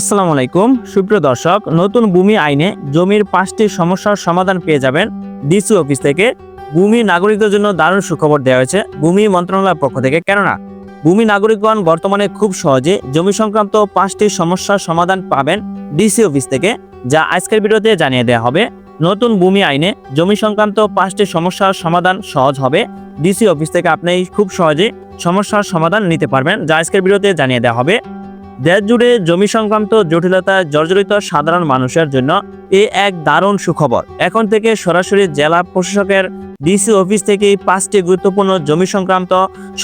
আসসালামু আলাইকুম। সুপ্রিয় দর্শক, নতুন ভূমি আইনে জমির পাঁচটি সমস্যার সমাধান পেয়ে যাবেন ডিসি অফিস থেকে। ভূমি নাগরিকদের জন্য দারুণ সুখবর দেওয়া হয়েছে ভূমি মন্ত্রণালয়ের পক্ষ থেকে। কেননা, ভূমি নাগরিকগণ বর্তমানে খুব সহজে জমি সংক্রান্ত পাঁচটি সমস্যার সমাধান পাবেন ডিসি অফিস থেকে, যা আজকের ভিডিওতে জানিয়ে দেওয়া হবে। নতুন ভূমি আইনে জমি সংক্রান্ত পাঁচটি সমস্যার সমাধান সহজ হবে। ডিসি অফিস থেকে আপনি খুব সহজে সমস্যার সমাধান নিতে পারবেন, যা আজকের ভিডিওতে জানিয়ে দেওয়া হবে। দেশ জুড়ে জমি সংক্রান্ত জটিলতায় জর্জরিত সাধারণ মানুষের জন্য এ এক দারুণ সুখবর। এখন থেকে সরাসরি জেলা প্রশাসকের ডিসি অফিস থেকে পাঁচটি গুরুত্বপূর্ণ জমি সংক্রান্ত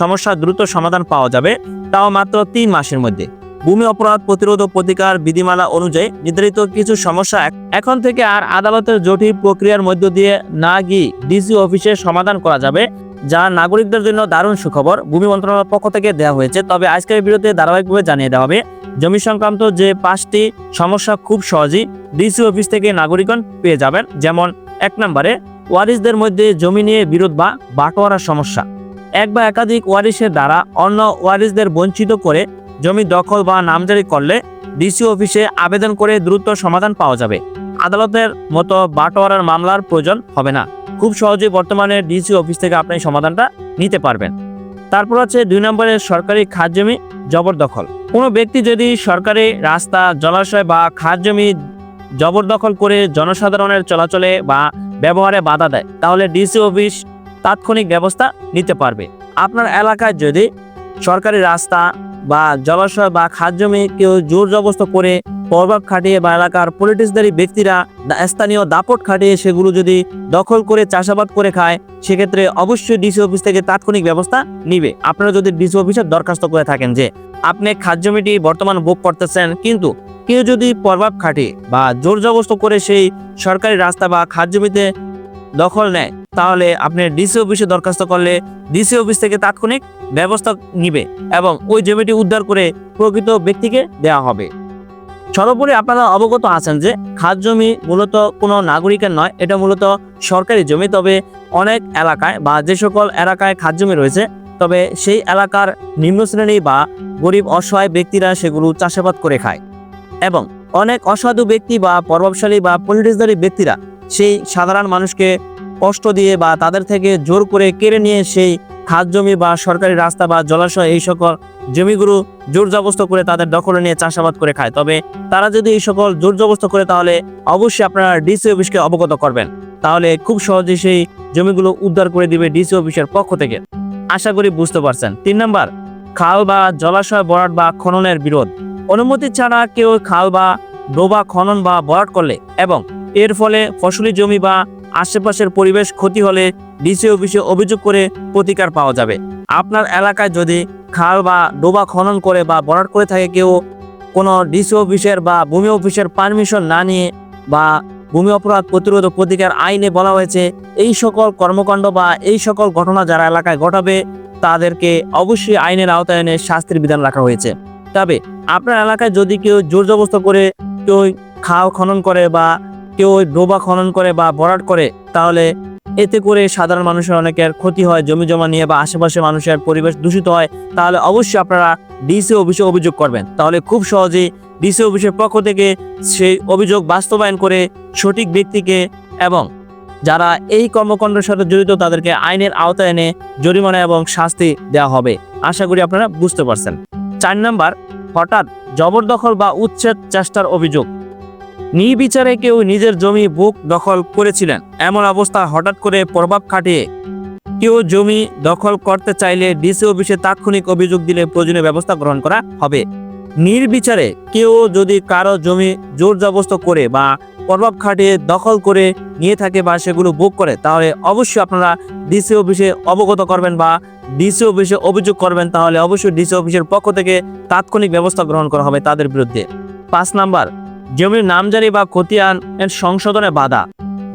সমস্যা দ্রুত সমাধান পাওয়া যাবে, তাও মাত্র তিন মাসের মধ্যে। ভূমি অপরাধ প্রতিরোধ ও প্রতিকার বিধিমালা অনুযায়ী নির্ধারিত কিছু সমস্যা এখন থেকে আর আদালতের জটিল প্রক্রিয়ার মধ্য দিয়ে না গিয়ে ডিসি অফিসে সমাধান করা যাবে যা নাগরিকদের জন্য দারুণ সুখবর। ভূমি মন্ত্রণালয়ের পক্ষ থেকে দেওয়া হয়েছে। তবে আজকের বিরুদ্ধে ধারাবাহিকভাবে জানিয়ে দেওয়া হবে, জমি সংক্রান্ত যে পাঁচটি সমস্যা খুব সহজেই ডিসি অফিস থেকে নাগরিকগণ পেয়ে যাবেন। যেমন, এক নম্বরে, ওয়ারিসদের মধ্যে জমি নিয়ে বিরোধ বা বাটোয়ারার সমস্যা। এক বা একাধিক ওয়ারিসের দ্বারা অন্য ওয়ারিসদের বঞ্চিত করে জমি দখল বা নামজারি করলে ডিসি অফিসে আবেদন করে দ্রুত সমাধান পাওয়া যাবে। আদালতের মতো বাটোয়ারার মামলার প্রয়োজন হবে না। খুব সহজেই বর্তমানে ডিসি অফিস থেকে আপনি সমাধানটা নিতে পারবেন। তারপর আছে দুই নম্বরে সরকারি খাত জমি জবরদখল। কোনো ব্যক্তি যদি সরকারি রাস্তা, জলাশয় বা খাত জমি জবরদখল করে জনসাধারণের চলাচলে বা ব্যবহারে বাধা দেয়, তাহলে ডিসি অফিস তাৎক্ষণিক ব্যবস্থা নিতে পারবে। আপনার এলাকায় যদি সরকারি রাস্তা বা জলাশয় বা খাত জমি কেউ জোর জবস্ত করে প্রভাব খাটিয়ে বা এলাকার পলিটিক্সদারী ব্যক্তিরা স্থানীয় দাপট খাটিয়ে সেগুলো যদি দখল করে চাষাবাদ করে খায়, সেক্ষেত্রে অবশ্যই ডিসি অফিস থেকে তাৎক্ষণিক ব্যবস্থা নিবে। আপনারা যদি ডিসি অফিসের দরখাস্ত করে থাকেন যে, আপনি খাদ্য জমিটি বর্তমান ভোগ করতেছেন, কিন্তু কেউ যদি প্রভাব খাটিয়ে বা জোর জবস্ত করে সেই সরকারি রাস্তা বা খাদ্য জমিতে দখল নেয়, তাহলে আপনি ডিসি অফিসে দরখাস্ত করলে ডিসি অফিস থেকে তাৎক্ষণিক ব্যবস্থা নিবে এবং ওই জমিটি উদ্ধার করে প্রকৃত ব্যক্তিকে দেওয়া হবে। সর্বোপরি আপনারা অবগত আছেন যে খাত জমি মূলত কোনো নাগরিকের নয়, এটা মূলত সরকারি জমি। তবে অনেক এলাকায় বা যে সকল এলাকায় খাত জমি রয়েছে, তবে সেই এলাকার নিম্ন শ্রেণি বা গরিব অসহায় ব্যক্তিরা সেগুলো চাষাবাদ করে খায় এবং অনেক অসাধু ব্যক্তি বা প্রভাবশালী বা পলিটিক্সদারী ব্যক্তিরা সেই সাধারণ মানুষকে কষ্ট দিয়ে বা তাদের থেকে জোর করে কেড়ে নিয়ে সেই খাত জমি বা সরকারি রাস্তা বা জলাশয় এই সকল জমিগুলো জোর জবস্ত করে তাদের দখলে নিয়ে চাষাবাদ করে খায়। তবে তারা যদি এই সকল জোর জবস্ত করে তাহলে অবশ্যই আপনারা ডিসি অফিসকে অবগত করবেন। তাহলে খুব সহজে সেই জমিগুলো উদ্ধার করে দিবে ডিসি অফিসের পক্ষ থেকে। আশা করি বুঝতে পারছেন। তিন নাম্বার, খাল বা জলাশয় বরাট বা খননের বিরোধ। অনুমতি ছাড়া কেউ খাল বা ডোবা খনন বা বরাট করলে এবং এর ফলে ফসলি জমি বা আশেপাশের পরিবেশ ক্ষতি হলে ডিসি অফিসে অভিযোগ করে প্রতিকার পাওয়া যাবে। আপনার এলাকায় যদি খাল বা ডোবা খনন করে বা বরাট করে থাকে কেউ, কোনো ডিসি অফিসের বা ভূমি অফিসের পারমিশন না নিয়ে বা ভূমি অপরাধ প্রতিরোধ প্রতিকার আইনে বলা হয়েছে, এই সকল কর্মকাণ্ড বা এই সকল ঘটনা যারা এলাকায় ঘটাবে, তাদেরকে অবশ্যই আইনের আওতায় এনে শাস্তির বিধান রাখা হয়েছে। তবে আপনার এলাকায় যদি কেউ জোর জবস্ত করে কেউ খাও খনন করে বা কেউ ডোবা খনন করে বা ভরাট করে, তাহলে এতে করে সাধারণ মানুষের অনেকের ক্ষতি হয়, জমি জমা নিয়ে বা আশেপাশে মানুষের পরিবেশ দূষিত হয়, তাহলে অবশ্যই আপনারা ডিসি অফিসে অভিযোগ করবেন। তাহলে খুব সহজেই ডিসি অফিসের পক্ষ থেকে সেই অভিযোগ বাস্তবায়ন করে সঠিক ব্যক্তিকে এবং যারা এই কর্মকাণ্ডের সাথে জড়িত তাদেরকে আইনের আওতায় এনে জরিমানা এবং শাস্তি দেওয়া হবে। আশা করি আপনারা বুঝতে পারছেন। চার নাম্বার, হঠাৎ জবরদখল বা উচ্ছেদ চেষ্টার অভিযোগ। নির্বিচারে কেউ নিজের জমি বুক দখল করেছিলেন। এমন অবস্থা হঠাৎ করে প্রভাব খাটিয়ে কেউ জমি দখল করতে চাইলে ডিসি অফিসে তাৎক্ষণিক অভিযোগ দিলে প্রয়োজনীয় ব্যবস্থা গ্রহণ করা হবে। নির্বিচারে কেউ যদি কারও জমি জোর জবস্ত করে বা প্রভাব খাটিয়ে দখল করে নিয়ে থাকে বা সেগুলো বুক করে, তাহলে অবশ্যই আপনারা ডিসি অফিসে অবগত করবেন বা ডিসি অফিসে অভিযোগ করবেন, তাহলে অবশ্যই ডিসি অফিসের পক্ষ থেকে তাৎক্ষণিক ব্যবস্থা গ্রহণ করা হবে তাদের বিরুদ্ধে। পাঁচ নাম্বার জমির নামজারি বা খতিয়ান এর সংশোধনে বাধা।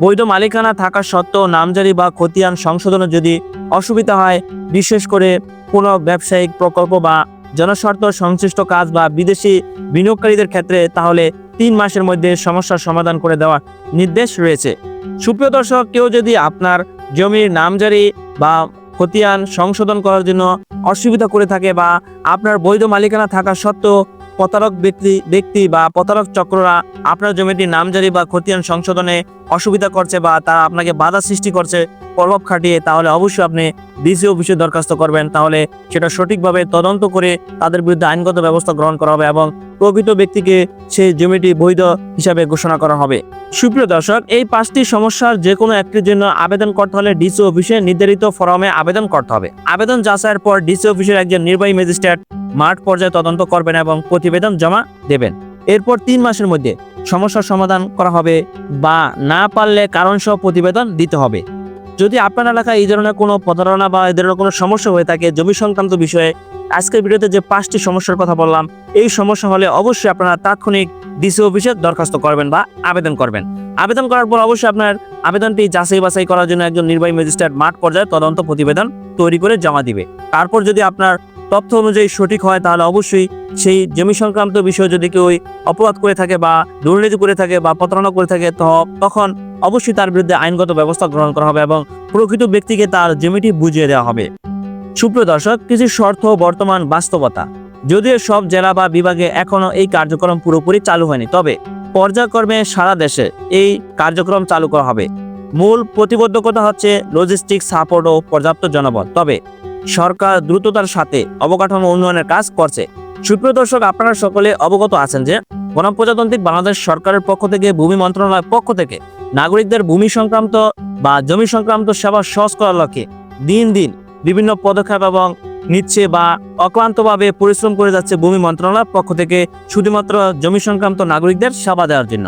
বৈধ মালিকানা থাকা সত্ত্বেও নামজারি বা খতিয়ান সংশোধনে যদি অসুবিধা হয়, বিশেষ করে কোনো ব্যবসায়িক প্রকল্প বা জনস্বার্থ সংশ্লিষ্ট কাজ বা বিদেশি বিনিয়োগকারীদের ক্ষেত্রে, তাহলে তিন মাসের মধ্যে সমস্যার সমাধান করে দেওয়ার নির্দেশ রয়েছে। সুপ্রিয় দর্শক, কেউ যদি আপনার জমির নামজারি বা খতিয়ান সংশোধন করার জন্য অসুবিধা করে থাকে বা আপনার বৈধ মালিকানা থাকা সত্ত্বেও প্রতারক ব্যক্তি ব্যক্তি বা প্রতারক চক্ররা আপনার জমিটি নামজারি বা খতিয়ান সংশোধনে অসুবিধা করছে বা তারা আপনাকে বাধা সৃষ্টি করছে, প্রভাব খাটিয়ে, তাহলে অবশ্যই আপনি ডিসি অফিসে দরখাস্ত করবেন। তাহলে সেটা সঠিকভাবে তদন্ত করে তাদের বিরুদ্ধে আইনগত ব্যবস্থা গ্রহণ করা হবে এবং প্রকৃত ব্যক্তিকে সেই জমিটি বৈধ হিসাবে ঘোষণা করা হবে। সুপ্রিয় দর্শক, এই পাঁচটি সমস্যার যে কোনো একটির জন্য আবেদন করতে হলে ডিসি অফিসে নির্ধারিত ফরমে আবেদন করতে হবে। আবেদন যাচাইয়ের পর ডিসি অফিসের একজন নির্বাহী ম্যাজিস্ট্রেট মাঠ পর্যায়ে তদন্ত করবেন এবং প্রতিবেদন জমা দেবেন। এরপর তিন মাসের মধ্যে সমস্যার সমাধান করা হবে বা না পারলে কারণ সহ প্রতিবেদন দিতে হবে। যদি আপনার এলাকায় এই ধরনের কোনো প্রতারণা বা এই ধরনের কোনো সমস্যা হয়ে থাকে জমি সংক্রান্ত বিষয়ে, আজকের ভিডিওতে যে পাঁচটি সমস্যার কথা বললাম, এই সমস্যা হলে অবশ্যই আপনারা তাৎক্ষণিক ডিসি অফিসে দরখাস্ত করবেন বা আবেদন করবেন। আবেদন করার পর অবশ্যই আপনার আবেদনটি যাচাই বাছাই করার জন্য একজন নির্বাহী ম্যাজিস্ট্রেট মাঠ পর্যায়ে তদন্ত প্রতিবেদন তৈরি করে জমা দিবে। তারপর যদি আপনার তথ্য অনুযায়ী সঠিক হয়, তাহলে অবশ্যই সেই জমি সংক্রান্ত বিষয়ে যদি কেউ অপরাধ করে থাকে বা দুর্নীতি করে থাকে বা প্রতারণা করে থাকে তখন অবশ্যই তার বিরুদ্ধে আইনগত ব্যবস্থা গ্রহণ করা হবে এবং প্রকৃত ব্যক্তিকে তার জমিটি বুঝিয়ে দেওয়া হবে। সুপ্রিয় দর্শক, কিছু শর্ত বর্তমান বাস্তবতা। যদিও সব জেলা বা বিভাগে এখনও এই কার্যক্রম পুরোপুরি চালু হয়নি, তবে পর্যায়ক্রমে সারা দেশে এই কার্যক্রম চালু করা হবে। মূল প্রতিবদ্ধকতা হচ্ছে লজিস্টিক সাপোর্ট ও পর্যাপ্ত জনবল। তবে সরকার দ্রুততার সাথে অবকাঠামো উন্নয়নের কাজ করছে। সুপ্রিয় দর্শক, আপনারা সকলে অবগত আছেন যে গণপ্রজাতান্ত্রিক বাংলাদেশ সরকারের পক্ষ থেকে, ভূমি মন্ত্রণালয়ের পক্ষ থেকে নাগরিকদের ভূমি সংক্রান্ত বা জমি সংক্রান্ত সেবা সহজ করার লক্ষ্যে দিন দিন বিভিন্ন পদক্ষেপ এবং নিচ্ছে বা অক্লান্তভাবে পরিশ্রম করে যাচ্ছে ভূমি মন্ত্রণালয়ের পক্ষ থেকে শুধুমাত্র জমি সংক্রান্ত নাগরিকদের সেবা দেওয়ার জন্য।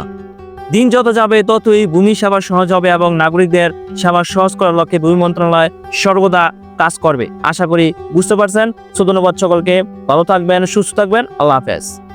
দিন যত যাবে, ততই ভূমি সেবা সহজ হবে এবং নাগরিকদের সেবা সহজ করার লক্ষ্যে ভূমি মন্ত্রণালয় সর্বদা কাজ করবে। আশা করি বুঝতে পারছেন। সো ধন্যবাদ সকলকে। ভালো থাকবেন, সুস্থ থাকবেন। আল্লাহ হাফেজ।